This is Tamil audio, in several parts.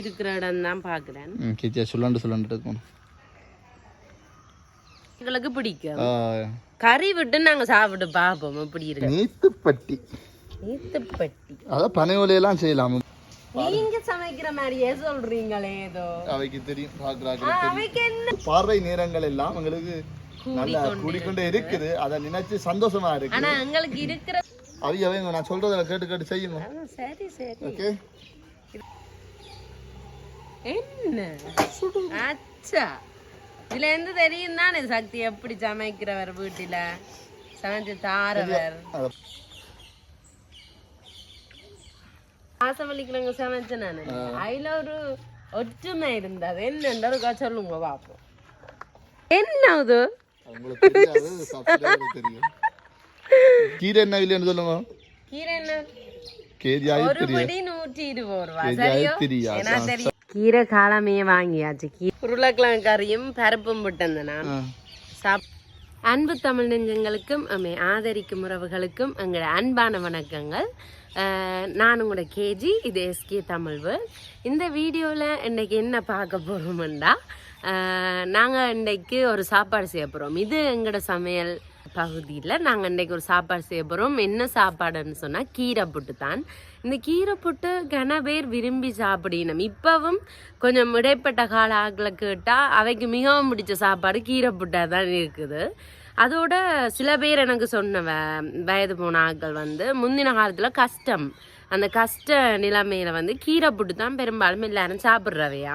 இருக்கிற இடம் தான் பார்க்குறேன். கிச்சியா சுள்ளண்டு சுள்ளண்டு இருக்கணும் எங்களுக்கு பிடிக்கும். கறி விட்டு நாங்க சாப்பிட்டு பார்ப்போம். எப்படி இருக்கு? நீத்துப்பட்டி. நீத்துப்பட்டி. அதான் பனை ஓலையெல்லாம் செய்யலாம். நீங்க சமைக்கிற மாதிரியே சொல்றீங்களே ஏதோ. அவைக்கு தெரியும் என்ன? பார்வை நேரங்கள் எல்லாம் எங்களுக்கு நல்லா கூடிக்கொண்டே இருக்குது. அதை நினைச்சு சந்தோஷமா இருக்கு. ஆனா எங்களுக்கு இருக்கிற அவைய அவங்க நான் சொல்றதை கேட்டு கேட்டு செய்யுங்க. சரி சரி. ஓகே என்ன? அச்சா. இதுல இருந்து தெரியும் தானே சக்தி எப்படி சமைக்கிறவர் வீட்டுல? சமைச்சு தாரவர். ஆசவலிக்கிறவங்க சமைச்ச நானு. அதுல ஒரு ஒற்றுமை இருந்தது. என்னன்றதுக்கா சொல்லுங்க பாப்போம். என்ன அது கீரை என்ன இல்லைன்னு சொல்லுங்க? கீரை என்ன? கேஜி ஒரு ஆயிரத்தி நூற்றி இருபது ரூபா. சரியோ? கீரை காலமே வாங்கியாச்சு. உருளைக்கிழங்கு கறியும் பருப்பும் விட்டேன் நான் சாப் அன்பு தமிழ் நெஞ்சங்களுக்கும் அம்மை ஆதரிக்கும் உறவுகளுக்கும் எங்களோட அன்பான வணக்கங்கள். நான் உங்களோட கேஜி இது எஸ்கே தமிழ் வேர்ல்ட். இந்த வீடியோவில் இன்றைக்கி என்ன பார்க்க போகிறோம்டா நாங்கள் இன்றைக்கு ஒரு சாப்பாடு செய்ய போகிறோம் இது எங்களோட சமையல் பகுதியில் நாங்கள் இன்றைக்கு ஒரு சாப்பாடு செய்ய போகிறோம் என்ன சாப்பாடுன்னு சொன்னால் கீரை புட்டு தான் இந்த கீரை புட்டு கன பேர் விரும்பி சாப்பிடணும். இப்போவும் கொஞ்சம் இடைப்பட்ட கால ஆக்களை கேட்டால் அவைக்கு மிகவும் பிடிச்ச சாப்பாடு கீரை புட்டாக தான் இருக்குது. அதோட சில பேர் எனக்கு சொன்ன வ வயது போன ஆட்கள் வந்து முந்தின காலத்தில் கஷ்டம். அந்த கஷ்ட நிலைமையில வந்து கீரை புட்டு தான் பெரும்பாலும் எல்லாரும் சாப்பிட்றவையா.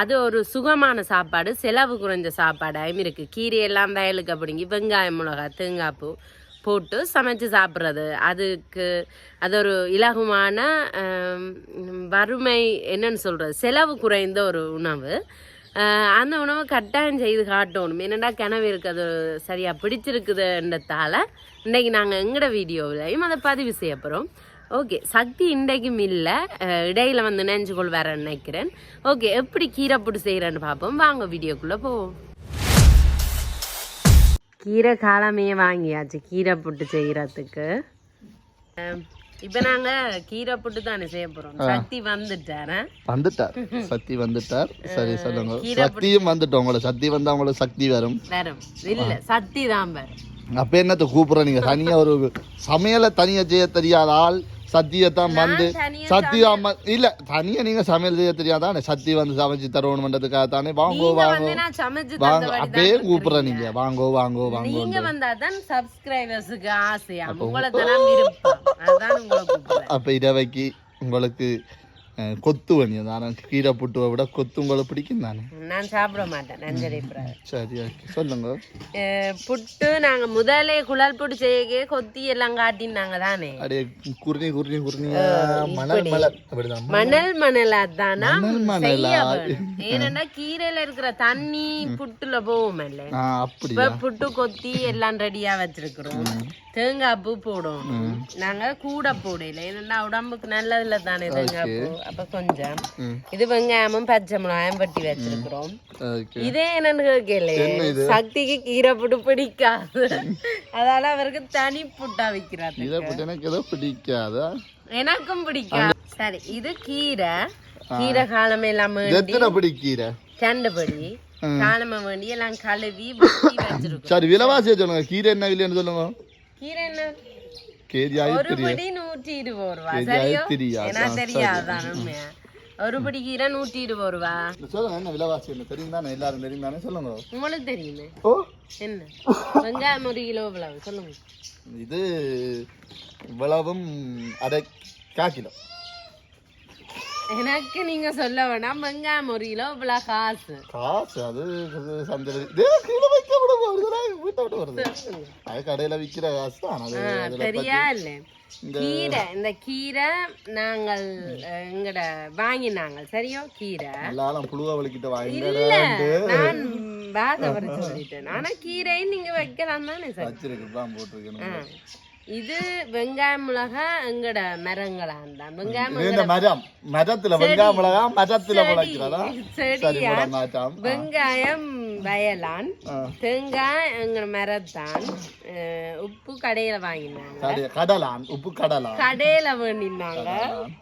அது ஒரு சுகமான சாப்பாடு செலவு குறைஞ்ச சாப்பாடாயும் இருக்குது கீரையெல்லாம் வயலுக்கு அப்படிங்கி வெங்காயம் மிளகாய் தேங்காய் பூ போட்டு சமைச்சு சாப்பிட்றது. அதுக்கு அது ஒரு இலகுமான வறுமை என்னன்னு சொல்கிறது செலவு குறைந்த ஒரு உணவு. அந்த உணவை கட்டாயம் செய்து காட்டணும். என்னடா கிணவு இருக்குது அது சரியாக பிடிச்சிருக்குதுன்றதால இன்றைக்கி நாங்கள் எங்கட வீடியோவிலையும் அதை பதிவு செய்ய போகிறோம் ஓகே சக்தி இன்றைக்கும் இல்லை. இடையில் வந்து நினைச்சுக்கொள் வேற நினைக்கிறேன். ஓகே எப்படி கீரை புட்டு செய்கிறேன்னு பார்ப்போம். வாங்க வீடியோக்குள்ளே போவோம். கீரை காலமே வாங்கியாச்சு. கீரை புட்டு செய்யறதுக்கு. இப்போ நாங்க கீரை புட்டு தானே செய்ய போறோம். சக்தி வந்துட்டாரா. வந்துட்டார். சக்தி வந்துட்டார். சரி சொல்லுங்க. சக்தியும் வந்துட்டோம் உங்களை. சக்தி வந்தா உங்களுக்கு சக்தி வரும். வரும். இல்ல சக்தி தான் வரும். அப்ப என்னத்த கூப்பிடுற நீங்க? தனியா ஒரு சமையலை தனியா செய்ய தெரியாத ஆள் சத்தியத்தான் வந்து சத்தியா இல்ல தனியா நீங்க சமையல் செய்ய தெரியாதானே? சத்தி வந்து சமைச்சு தருவணுன்றதுக்காக தானே வாங்கோ. வாங்கோ வாங்க அப்படியே கூப்பிடுற நீங்க. வாங்கோ வாங்கோ வாங்கோ நீங்க வந்தா தான் சப்ஸ்கிரைபர்ஸுக்கு ஆசையா அப்ப இரவைக்கு உங்களுக்கு அஹ், கொத்து வணி தானே. கீரை புட்டுவை விட கொத்து உங்களுக்கு பிடிக்கும் தானே? நான் சாப்பிட மாட்டேன். நஞ்சரி சரி ஓகே சொல்லுங்க. புட்டு நாங்க முதலே குழல் புட்டு செய்ய கொத்தி எல்லாம் காட்டினாங்க தானே? அப்படியே குருணி குருணி குருணியா மணல் மலர் மணல். மணலா. தானா. ஏனென்றா கீரையில இருக்கிற தண்ணி புட்டுல போகும் இல்ல இப்ப புட்டு கொத்தி எல்லாம் ரெடியா வச்சிருக்கிறோம். தேங்காய் பூ போடணும். நாங்க கூட போடல. ஏன்னா உடம்புக்கு நல்லதுல தானே தேங்காய் பூ. அப்ப கொஞ்சம். இது வெங்காயமும் பச்சை மிளகாயும் வெட்டி வச்சிருக்கிறோம். இதே என்னன்னு கேட்கல சக்திக்கு கீரை புட்டு பிடிக்காது. அதால அவருக்கு தனி புட்டா கீரை புட்டு எனக்கு ஏதோ பிடிக்காதா? எனக்கும் பிடிக்காது சரி இது கீரை. கீரை காலமே எல்லாம் எத்தனை பிடி கீரை? கண்டுபடி காலமை வேண்டி எல்லாம் கழுவி சரி விலைவாசியை சொல்லுங்க. கீரை என்ன இல்லைன்னு சொல்லுங்க. கீரை என்ன? ஆயிரத்தி படி நூற்றி இருபது ரூபா சரியோ உண்மையா ஒரு படி கீரை இருபது ரூபா சொல்லுங்க என்ன விலைவாசி என்ன தெரியும் தானே எல்லாரும் தெரியும் தானே சொல்லுங்க உங்களுக்கு தெரியுமே ஓ என்ன வெங்காயம் ஒரு கிலோ இவ்வளவு சொல்லுங்க இது இவ்வளவும் அரை கா கிலோ எனக்கு நீங்க சொல்ல வேணாம். வெங்காயம் ஒரு கிலோ இவ்வளவு காசு. காசு அது சந்தையில் கீழே வைக்க விட வீட்டை விட்டு வருது. அது கடையில விற்கிற காசு தான். அது அதுல சரியா இல்ல. கீரை இந்த கீரை நாங்கள் எங்கட வாங்கினாங்க. சரியோ? கீரை. எல்லாரும் புழுவ வலிக்கிட்ட வாங்கிட்டு நான் பேக வர சொல்லிட்டேன். ஆனா கீரை நீங்க வைக்கலாம் தானே சார். வச்சிருக்கு தான் போட்டிருக்கணும் இது வெங்காயம் மிளகா எங்கட மரங்களான் தான் வெங்காயம் இந்த மரம். மரத்துல வெங்காய மிளகா மரத்துல முளைக்கிறதா? வெங்காயம் வயலான். தேங்காய் எங்க மரத்தான். உப்பு கடையில வாங்கினாங்க. கடை- கடலான் உப்பு கடலான். கடையில வேண்டினாங்க.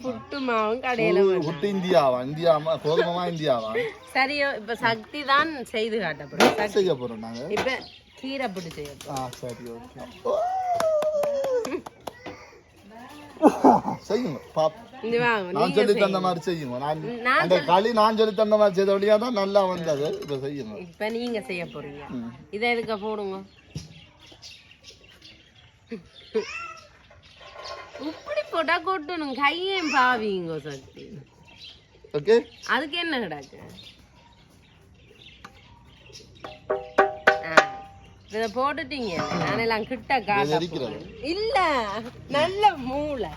புட்டு மாவும் கடையில. புட்டு இந்தியாவா? இந்தியாவா கோதுமமா இந்தியாவா? சரியோ இப்ப சக்தி தான் செய்து காட்டப்படும் செய்ய போறோம் நாங்க. இப்ப கீரை பிடி செய்ய சரி ஓகே. செய்யுங்க பாப் நான் சொல்லி தந்த. மாதிரி செய்யுங்க. நான் அந்த களி நான் சொல்லி தந்த மாதிரி செய்த வழியா தான் நல்லா வந்தது. இப்ப செய்யுங்க. இப்ப நீங்க செய்ய போறீங்க. இதை எதுக்க போடுங்க? இப்படி போட்டா கொட்டணும். கையையும் பாவீங்க சக்தி. ஓகே அதுக்கு என்ன கிடக்கு? இதை போட்டுட்டீங்க. நானெல்லாம் கிட்ட. போறேன். இல்ல நல்ல மூளை.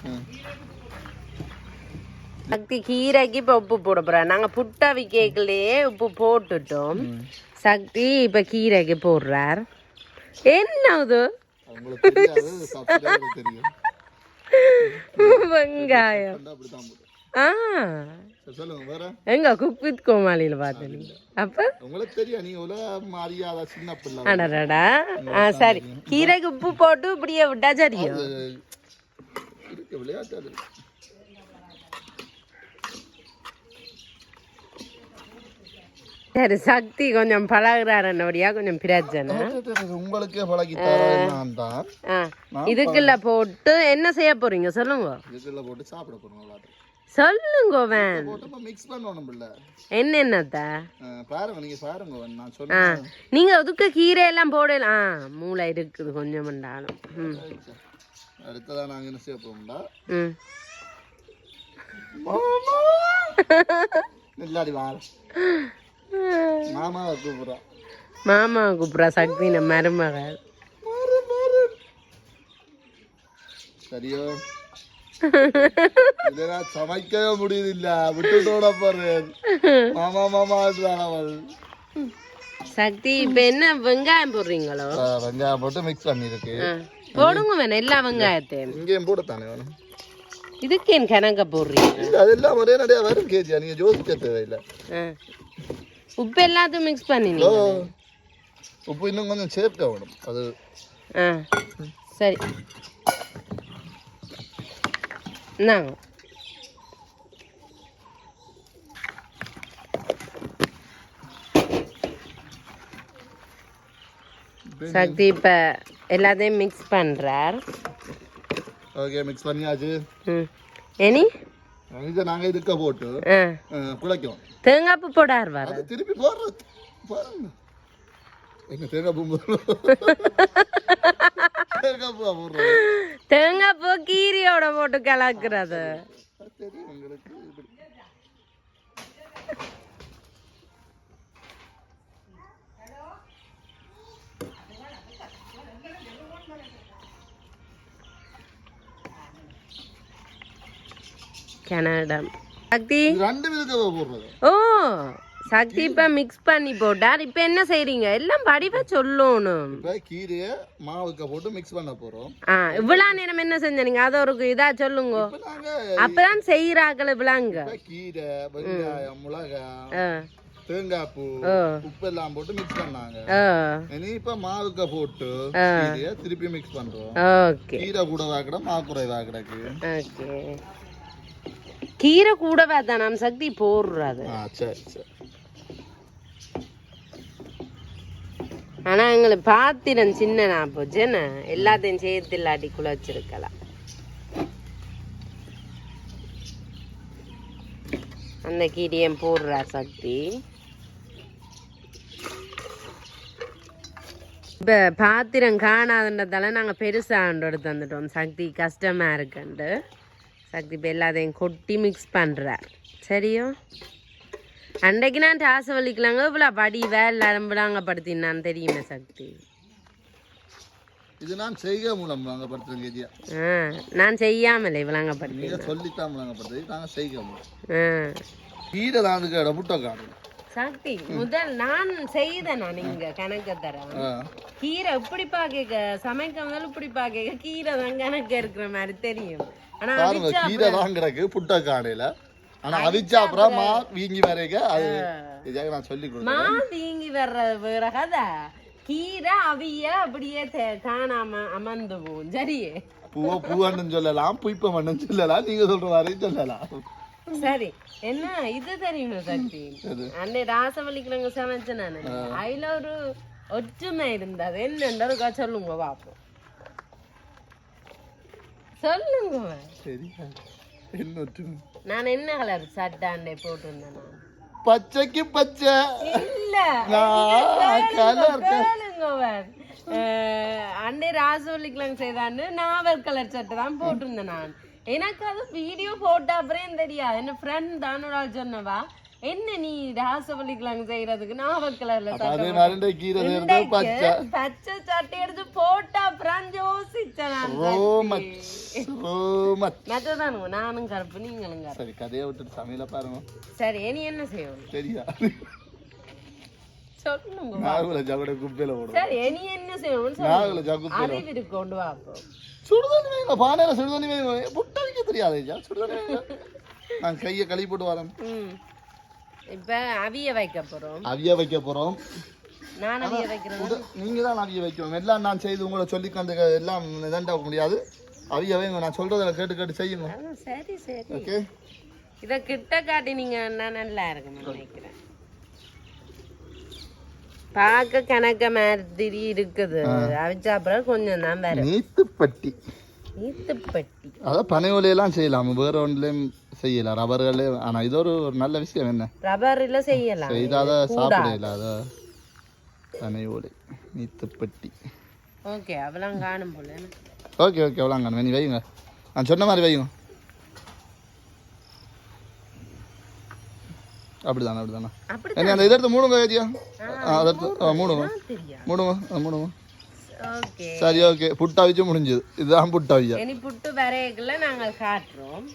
சக்தி கீரைக்கு இப்போ உப்பு போட போறோம் நாங்க புட்டா விக்கேக்கிலேயே உப்பு போட்டுட்டோம். சக்தி இப்ப கீரைக்கு போடுறார். என்ன வெங்காயம். ஆ. எங்க குக் வித் கோமாளியில பார்த்தீங்க அப்ப? உங்களுக்கு தெரியும் நீங்க உலக அறியாத சின்ன பிள்ளை அடடா ஆ சரி. கீரைக்கு உப்பு போட்டு இப்படியே விட்டா இருக்கு விளையாட்டு அது. சரி சக்தி கொஞ்சம் பழகுறாருன்னபடியா கொஞ்சம் பிரச்சனை. உங்களுக்கே பழகி இதுக்குள்ள போட்டு என்ன செய்ய போறீங்க? சொல்லுங்க. இதுக்குள்ள போட்டு சாப்பிட போறோம் விளையாட்டு சொல்லுங்க வேன் போட்டு மிக்ஸ் என்னென்னத்த அஹ் பாருங்க நீங்க பாருங்க நான் சொன்னேன் நீங்க அதுக்கு கீரை எல்லாம் போடலாம் மூளை இருக்குது கொஞ்சம் மண்டாலும் அடுத்ததா நாங்க என்ன செய்ய போறோம்டா? ம். இல்லாடி வா மாமா கூப்பிடுறோம் மாமா கூப்பிட்றா சக்தி நம்ம மருமகள் சரியோ. இதெல்லாம் சமைக்கவே முடியுதில்ல விட்டுட்டோட போறேன் மாமா மாமா அவள் சக்தி இப்ப என்ன வெங்காயம் போடுறீங்களோ வெங்காயம் போட்டு மிக்ஸ் பண்ணிருக்கு போடுங்க வேணும் எல்லா வெங்காயத்தையும் இங்கேயும் போடத்தானே வேணும் இதுக்கு என் கணக்க போடுறீங்க இல்ல அதெல்லாம் ஒரே நடையா வரும் கேஜியா நீங்க யோசிக்க தேவையில்லை. உப்பு எல்லாத்தையும் மிக்ஸ் பண்ணினீங்க உப்பு இன்னும் கொஞ்சம் சேர்க்க வேணும் அது சரி இந்தாங்க சக்தி இப்ப எல்லாத்தையும் மிக்ஸ் பண்றார். ஓகே மிக்ஸ் பண்ணியாச்சு. ம். எனி இதை நாங்க இதுக்க போட்டு குழைக்கும் தேங்காய் போடார் வர. திருப்பி போடுறது. தேங்காய் பூ கீரியோட போட்டு கலக்குறது. தெரியும் உங்களுக்கு. இப்படி கனடா சக்தி ரெண்டு விதத்தை போடுறது. ஓ. சக்தி இப்ப மிக்ஸ் பண்ணி போட்டார் இப்ப என்ன செய்றீங்க? எல்லாம் படிவா சொல்லணும். இப்போ கீரையை மாவுக்க போட்டு மிக்ஸ் பண்ண போறோம். ஆ இவ்வளவு நேரம் என்ன செஞ்ச நீங்க? அதை ஒரு இதா சொல்லுங்க. அப்பதான் செய்யறாக்கள் இவ்வளங்க இப்ப கீரை வெங்காயம் மிளகாய் தேங்காய் பூ உப்பு எல்லாம் போட்டு மிக்ஸ் பண்ணாங்க. இனி இப்ப மாவுக்க போட்டு திருப்பி மிக்ஸ் பண்றோம். ஓகே. கீரை கூட வாக்கிட மாவு குறைவா கிடக்கு? கீரை கூடவே தான் நம்ம சக்தி? போடுறது. ஆ சரி சரி. ஆனால் எங்களுக்கு பாத்திரம் சின்னனா போச்சு என்ன எல்லாத்தையும் சேர்த்து இல்லாட்டி குழச்சிருக்கலாம் அந்த கீரியம் போடுறா சக்தி. இப்போ பாத்திரம் காணாதுன்றதால நாங்கள் பெருசாக ஆண்டோடு தந்துட்டோம். சக்தி கஷ்டமாக இருக்குன்ட்டு. சக்தி இப்போ எல்லாத்தையும் கொட்டி மிக்ஸ் பண்ணுறார் சரியோ? அன்றைக்கு நான் டாசை வலிக்கலாங்க இவ்வளோ படி வேலை விளாங்கப்படுத்தினான்னு தெரியுமே சக்தி? இது நான் செய்க மூலம் விளங்கப்படுத்துறேன் கேஜியா நான் செய்யாமலே விளாங்கப்படுத்தி நீங்க சொல்லித்தான் விளங்கப்படுறது நாங்க செய்க மூலம். கீரை தான் முட்டை காணும் சக்தி முதல் நான் செய்தேன் நான் இங்க கணக்கு தரேன் கீரை இப்படி பாக்க சமைக்க முதல்ல இப்படி பாக்க கீரை தான் கணக்கு இருக்கிற மாதிரி தெரியும். ஆனா கீரை தான் கிடக்கு புட்டை காடையில ஆனா அவிச்சா அப்புறம் மா வீங்கி வரைக்க அது இதாக நான் சொல்லி கொடுத்தேன் மா வீங்கி வர்றது வேற கதை கீரை அவிய அப்படியே தே- காணாம அமர்ந்து போகும். சரியே? பூவ பூவன்னு சொல்லலாம் புய்ப்ப மண்ணுன்னு சொல்லலாம் நீங்க சொல்ற மாதிரி சொல்லலாம். சரி என்ன இது தெரியுமா சக்தி? அன்னை ராசவல்லிக்கிழங்கு சமைச்சேன் நான். அதுல ஒரு ஒற்றுமை இருந்தது. என்னன்றதுக்கா சொல்லுங்க பாப்போம். சொல்லுங்க சரி என்ன ஒற்றுமை? நான் என்ன கலர் சட்டாண்டை போட்டிருந்தேன்? பச்சைக்கு பச்சை. இல்ல. கலர் அன்னை ராசவல்லிக்கிழங்கு செய்தான்னு நாவல் கலர் சட்டை தான் போட்டிருந்தேன் நான். எனக்கு அது வீடியோ போட்ட அப்புறம் தெரியாது? என்ன ஃப்ரெண்ட் தான் ஒரு ஆள் சொன்னவா. என்ன நீ ராசவல்லிக்கிழங்கு செய்யறதுக்கு? நாவல் கலர்ல அப்ப அது கீரை சேர்ந்து பச்சை. பச்சை சட்டை எடுத்து போட்டா அப்புறம் யோசிச்சேன் நான் ரோமச் ரோமச் மெத்ததானு நானும் கருப்பு நீங்களும் கருப்பு. சரி கதையை விட்டுட்டு சமையல பாருங்க. சரி இனி என்ன செய்யணும் சரியா சொல்லுங்க. நாகுல ஜகட குப்பையில போடும் சரி என்ன சொல்லுங்க. நாகுல ஜகுப்பையில அறிவு இருக்கு கொண்டு வாப்போம் சுடுதண்ணி வைங்க பானையில சுடுதண்ணி தெரியாது சுடுதண்ணி நான் கையை கழுவி போட்டு வரேன். இப்ப அவிய வைக்க போறோம். அவிய வைக்க போறோம். நான் அவிய வைக்கிறேன். நீங்க தான் அவிய வைக்கணும். எல்லாம் நான் செய்து உங்களை சொல்லி கண்டு எல்லாம் இதாண்ட முடியாது. அவிய வைங்க நான் சொல்றதை கேட்டு கேட்டு செய்யணும் ஆ, சரி சரி. ஓகே. இத கிட்ட காட்டி நீங்க நான் நல்லா இருக்கும்னு நினைக்கிறேன். பார்க்க கணக்க மாதிரி இருக்குது. அவிச்சா அப்புறம் கொஞ்சம் தான் வேற நீத்துப்பட்டி. ஈத்துப்பட்டி அதான் பனை ஓலையெல்லாம் செய்யலாம். வேற ஒன்றுலையும் செய்யலாம். ரப்பர்களே ஆனா இது ஒரு நல்ல விஷயம் என்ன? ரப்பர்ல செய்யலாம். செய்தாத சாப்பிடல அத பனை ஓலை நீத்துப்பட்டி. ஓகே அவெல்லாம் காணும் போல ஓகே ஓகே அவ்வளோங்க நீ வைங்க நான் சொன்ன மாதிரி வைங்க அப்படிதானே அப்படிதானே. அப்படி என்ன அந்த இதை எடுத்து மூடுங்க ஏதியா அதை எடுத்து ஆ, மூடுங்க. தெரியும் சரி ஓகே புட்டாவிச்சு முடிஞ்சது. இதுதான் புட்டாவியா இனி புட்டு வரையக்குள்ள நாங்கள் காட்டுறோம்.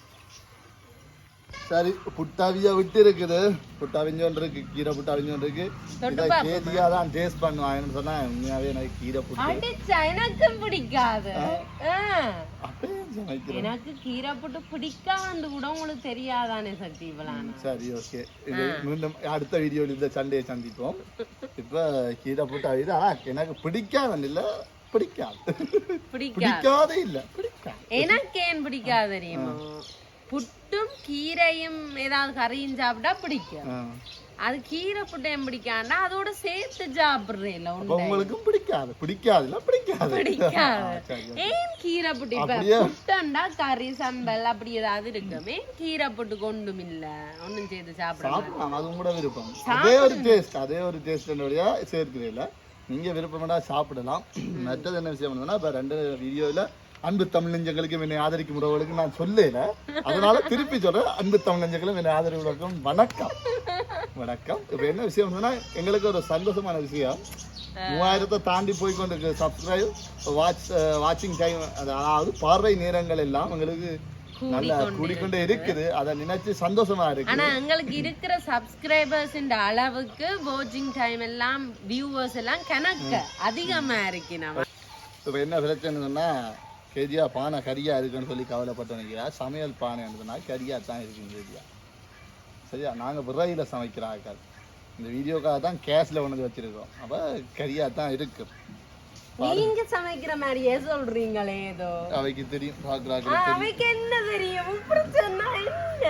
சரி புட்டாவியா விட்டு இருக்குது புட்டாவிஞ்சோன் இருக்கு கீரை புட்டாவிஞ்சோன் இருக்கு இதை கேதியா தான் டேஸ்ட் பண்ணுவாங்கன்னு சொன்னா உண்மையாவே எனக்கு கீரை புட்டு. எனக்கும் பிடிக்காது. எனக்கு கீரை புட்டு பிடிக்காது கூட உங்களுக்கு தெரியாதானே சக்தி சரி ஓகே. இது மீண்டும் அடுத்த வீடியோவில் இந்த சண்டையை சந்திப்போம். இப்போ கீரை புட்டாவி ஆனா எனக்கு பிடிக்காதுன்னு இல்லை பிடிக்காது. பிடிக்காதே. இல்லை பிடிக்காது. எனக்கு ஏன் பிடிக்காது தெரியுமா? புட்டும் கீரையும் ஏதாவது கறியும் சாப்பிட்டா பிடிக்கும். அது கீரை புட்டையும் பிடிக்காண்டா அதோட சேர்த்து சாப்பிடுறேன் உங்களுக்கும் பிடிக்காது. பிடிக்காது. இல்ல பிடிக்காது பிடிக்காது. ஏன் கீரை புட்டு? இப்ப? புட்டண்டா கறி சம்பல் அப்படி ஏதாவது இருக்கும். ஏன் கீரை புட்டு கொண்டும் இல்ல ஒண்ணும் சேர்த்து சாப்பிட சாப்பிடலாம். அது உங்களோட விருப்பம். அதே ஒரு டேஸ்ட் அதே ஒரு டேஸ்ட் என்னுடைய சேர்க்கிறீங்கள நீங்க விருப்பம்னா சாப்பிடலாம். மற்றது என்ன விஷயம் என்னன்னா இப்ப ரெண்டு வீடியோல அன்பு தமிழ் நெஞ்சங்களுக்கு என்னை ஆதரிக்கும் உறவுகளுக்கு நான் சொல்லல. அதனால திருப்பி சொல்றேன் அன்பு தமிழ் நெஞ்சங்களும் என்னை ஆதரவுகளுக்கும் வணக்கம். வணக்கம். இப்ப என்ன விஷயம் என்னன்னா எங்களுக்கு ஒரு சந்தோஷமான விஷயம். மூவாயிரத்தை தாண்டி போய் கொண்டு சப்ஸ்கிரைப் வாட்ச் வாட்சிங் டைம் அதாவது பார்வை நேரங்கள் எல்லாம் எங்களுக்கு நல்லா கூடிக்கொண்டே இருக்குது. அதை நினைச்சு சந்தோஷமா இருக்கு ஆனா எங்களுக்கு இருக்கிற சப்ஸ்கிரைபர்ஸ் அளவுக்கு வாட்சிங் டைம் எல்லாம் வியூவர்ஸ் எல்லாம் கணக்கு அதிகமா இருக்கு நம்ம. இப்போ என்ன பிரச்சனை சொன்னா கெதியா பானை கரியா இருக்குன்னு சொல்லி கவலைப்பட்டு நினைக்கிறா சமையல் பானைன்னு சொன்னா கரியா தான் இருக்குங்க கெதியா சரியா? நாங்க விரையில சமைக்கிற ஆட்கள். இந்த வீடியோக்காக தான் கேஸ்ல கொண்டு வச்சிருக்கோம். அப்ப கரியா தான் இருக்கு. நீங்க சமைக்கிற மாதிரியே சொல்றீங்களே ஏதோ. அவைக்கு தெரியும். ஆ, பார்க்குறாங்க அவைக்கு என்ன தெரியும்? இப்படி சொன்னா என்ன?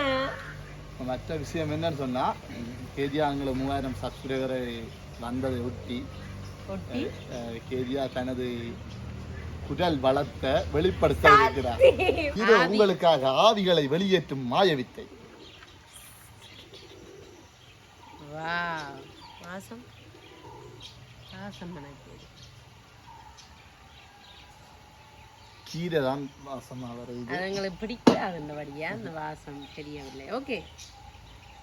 மற்ற விஷயம் என்னன்னு சொன்னா கேதியா அங்கே மூவாயிரம் சப்ஸ்கிரைபரை வந்ததை ஒட்டி கேதியா தனது குடல் வளத்தை வெளிப்படுத்த இருக்கிறார். இது உங்களுக்காக ஆவிகளை வெளியேற்றும் மாயவித்தை. வாசம். வாசம் எனக்கு கீரை தான் வாசமா வருது. எங்களுக்கு பிடிக்காது இந்த வழியா அந்த வாசம் தெரியவில்லை. ஓகே.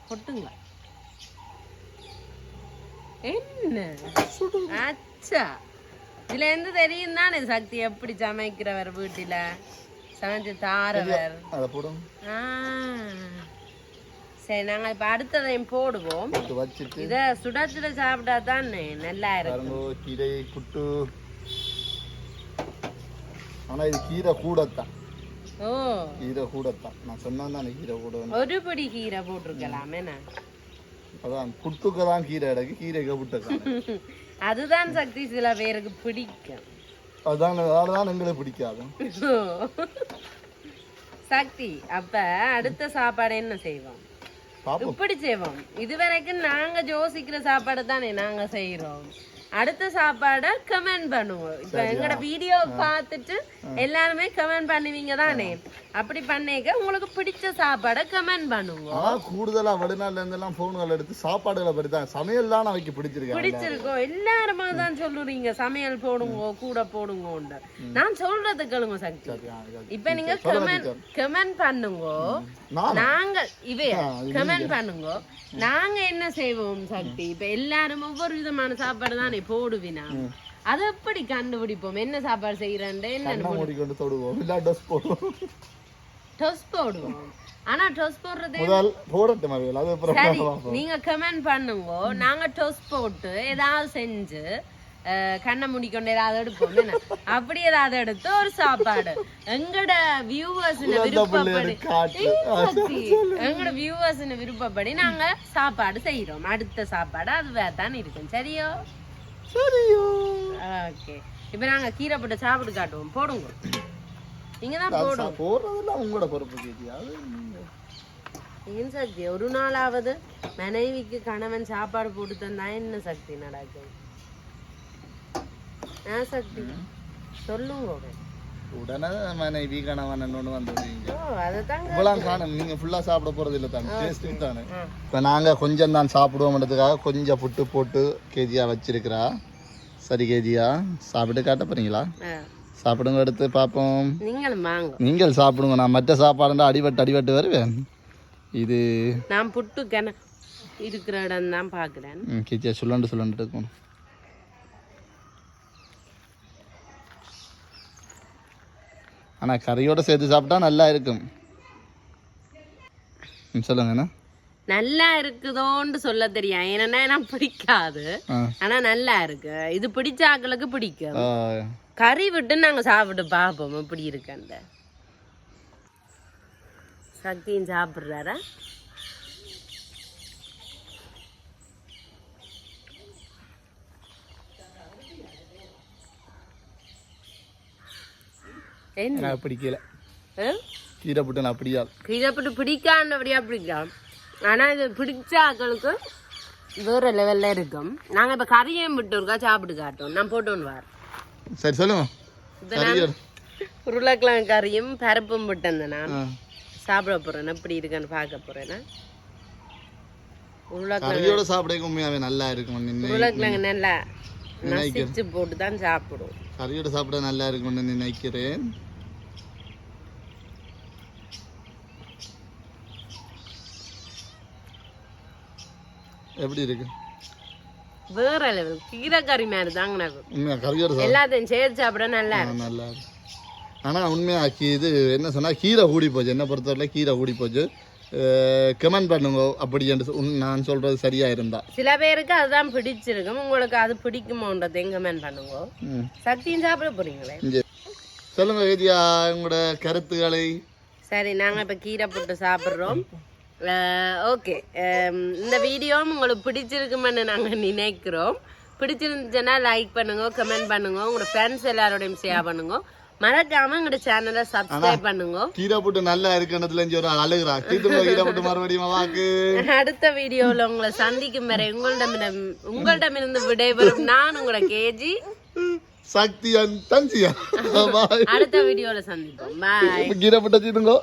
கொட்டுங்க என்ன? அச்சா. இதுல இருந்து தெரியும் தானே சக்தி எப்படி சமைக்கிறவர் வீட்டுல? சமைச்சு தாரவர். சரி நாங்க இப்ப அடுத்ததையும் போடுவோம். இத சுட சுட சாப்பிட்டா தானே நல்லா இருக்கும். கீரை புட்டு. ஆனா இது கீரை கூடத்தான். ஓ. கீரை கூடத்தான். நான் சொன்னேன் தானே கீரை கூட ஒரு பிடி கீரை போட்டிருக்கலாமே நான். அதான் புட்டுக்கு தான் கீரை இடக்கு கீரைக்கு புட்டுக்கு அதுதான் சக்தி சில பேருக்கு பிடிக்கும். அதான் அதனாலதான் எங்களுக்கு பிடிக்காது. சக்தி அப்ப அடுத்த சாப்பாடு என்ன செய்வோம்? இப்படி செய்வோம். இதுவரைக்கும் நாங்க யோசிக்கிற சாப்பாடு தானே நாங்க செய்யறோம் அடுத்த சாப்பாட கமெண்ட் பண்ணுவோம். இப்ப எங்கட வீடியோ பார்த்துட்டு எல்லாருமே கமெண்ட் பண்ணுவீங்க தானே? அப்படி பண்ணேக்க உங்களுக்கு பிடிச்ச சாப்பாட கமெண்ட் பண்ணுவோம் ஆனா கூடுதலா வெளிநாட்டுல இருந்து எல்லாம் போன்கள் எடுத்து சாப்பாடுகளை பற்றி தான் சமையல் தான் அவைக்கு பிடிச்சிருக்கேன் பிடிச்சிருக்கோம். எல்லாருமா தான் சொல்லுறீங்க. சமையல் போடுங்க கூட போடுங்க நான் சொல்றது கேளுங்க சக்தி. இப்ப நீங்க கமெண்ட் கமெண்ட் பண்ணுங்க. நாங்க இவைய கமெண்ட் பண்ணுங்க. நாங்க என்ன செய்வோம் சக்தி? இப்ப எல்லாரும் ஒவ்வொரு விதமான சாப்பாடு தானே போடுவினா? அதை எப்படி கண்டுபிடிப்போம்? என்ன சாப்பாடு செய்யறேன் என்ன தொடுவோம். இல்ல டஸ் போடுவோம். டொஸ் போடுவோம் ஆனா டொஸ் போடுறது முதல் போடட்டும் அவைகள் அது சரி. நீங்க கமெண்ட் பண்ணுங்க. நாங்க டொஸ் போட்டு ஏதாவது செஞ்சு கண்ணை மூடிக்கொண்டு ஏதாவது எடுப்போம்? அப்படி ஏதாவது எடுத்து ஒரு சாப்பாடு. எங்கட வியூவர்ஸ் விருப்பப்படி எங்கட வியூவர்ஸ் விருப்பப்படி நாங்க சாப்பாடு செய்யறோம் அடுத்த சாப்பாடு அதுவே தான் இருக்கும். சரியோ? சரியோ. ஓகே. இப்ப நாங்க கீரை போட்டு சாப்பிட்டு காட்டுவோம். போடுங்க. நீங்க தான் போடுறதெல்லாம் உங்களோட பொறுப்பு கேட்டி அது நீங்க- ஏன் சக்தி? ஒரு நாளாவது மனைவிக்கு கணவன் சாப்பாடு போட்டு தந்தா என்ன சக்தி நடக்கும்? ஆ சக்தி? சொல்லுங்க உடனே மனைவி கணவன் ஒன்று வந்துடுவீங்க இப்பெல்லாம் காணும். நீங்க ஃபுல்லா சாப்பிட போறது இல்லை தானே. டேஸ்ட்டுக்கு தானே. இப்போ நாங்க கொஞ்சம் தான் சாப்பிடுவோம்ன்றதுக்காக கொஞ்சம் புட்டு போட்டு கேஜியா வச்சிருக்கிறா. சரி கேஜியா சாப்பிட்டு காட்ட போறீங்களா? சாப்பிடுங்க எடுத்து பார்ப்போம் நீங்களும் வாங்க. நீங்கள் சாப்பிடுங்க நான் மற்ற சாப்பாடுண்டா அடிபட்டு அடிபட்டு வருவேன். இது நான் புட்டு கிண இருக்கிற இடம் தான் பாக்குறேன். ம், கேஜியா சுள்ளண்டு சுள்ளண்டு இருக்கும். ஆனா கறியோட சேர்த்து சாப்பிட்டா நல்லா இருக்கும். ம், சொல்லுங்கண்ணா நல்லா இருக்குதோன்னு சொல்ல தெரியும். ஏன்னா பிடிக்காது. ஆனா நல்லா இருக்கு. இது பிடிச்ச ஆக்களுக்கு பிடிக்கும். கறி விட்டு நாங்க சாப்பிட்டு பார்ப்போம். எப்படி இருக்குன்ற சக்தியும் சாப்பிடுறாரா? பிடிக்கல? கீரை புட்டு நான் பிடிக்காது கீழப்பட்டு பிடிக்காண்டபடியா பிடிக்கும் ஆனா இது பிடிச்ச ஆக்களுக்கு வேற லெவல்ல இருக்கும். நாங்க இப்ப கறியும் விட்டு இருக்கா சாப்பிட்டு காட்டோம் நான் போட்டு வார் சரி சொல்லுங்க. உருளைக்கிழங்கு கறியும் பருப்பும் விட்டேன் நான். சாப்பிட போறேன். எப்படி இருக்குன்னு பார்க்க போறேன். உருளைக்கிழங்கு சாப்பிட உண்மையாவே நல்லா இருக்கும் உருளைக்கிழங்கு நல்லா நசிச்சு போட்டு தான் சாப்பிடுவோம் கறியோட சாப்பிட நல்லா இருக்கும்னு நினைக்கிறேன். எப்படி இருக்கு? வேற லெவல் கீரை கறி மாதிரி தாங்க சாப்பிட எல்லாத்தையும் சேர்த்து சாப்பிட நல்லா நல்லா இருக்கு ஆனா உண்மையா கீ- இது என்ன சொன்னா கீரை கூடி போச்சு. என்ன பொறுத்தவரை கீரை கூடி போச்சு. கமெண்ட் பண்ணுங்க அப்படி என்று நான் சொல்றது சரியா இருந்தா. சில பேருக்கு அதுதான் பிடிச்சிருக்கும். உங்களுக்கு அது பிடிக்குமோன்றதை கமெண்ட் பண்ணுங்க. ம். சத்தியம் சாப்பிட போறீங்களே. சொல்லுங்க வேதியா உங்களோட கருத்துக்களை. சரி நாங்க இப்ப கீரை போட்டு சாப்பிடுறோம். ஓகே. இந்த வீடியோவும் உங்களுக்கு பிடிச்சிருக்குமென்னு நாங்க நினைக்கிறோம். பிடிச்சிருந்துச்சுன்னா லைக் பண்ணுங்க கமெண்ட் பண்ணுங்க உங்களோட ஃப்ரெண்ட்ஸ் எல்லாரோடையும் ஷேர் பண்ணுங்க. மறக்காம எங்களோட சேனலை சப்ஸ்கிரைப் பண்ணுங்க. கீரை புட்டு நல்லா இருக்குன்றதுல இருந்து ஒரு அழுகுறா. கீரை புட்டு மறுபடியும் வாக்கு. அடுத்த வீடியோல உங்களை சந்திக்கும் வரை உங்களிடமிடம் உங்களிடமிருந்து விடைபெறும் நான் உங்களோட கேஜி. சக்தியன் தஞ்சியா அடுத்த வீடியோல சந்திப்போம். பாய் கீரை புட்டு வச்சுருங்கோ